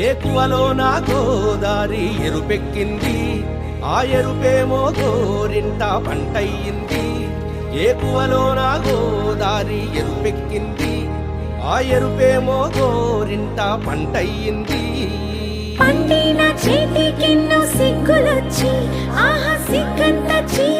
ఏకువలో నా గోదారి ఎరుపెక్కింది. ఆ ఎరుపేమో గోరింట పంటయ్యింది. ఏకువలో నా గోదారి ఎరుపెక్కింది. ఆ ఎరుపేమో గోరింట పంటయ్యింది. పండిన చేతికెన్నో సిగ్గులొచ్చి ఆహా సిగ్గంత చీ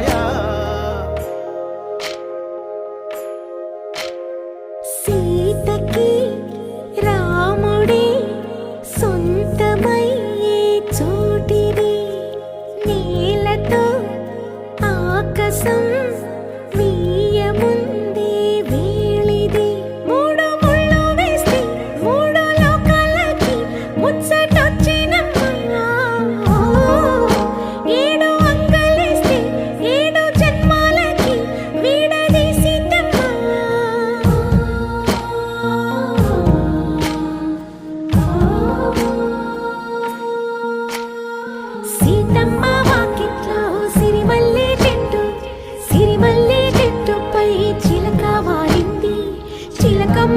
మాయా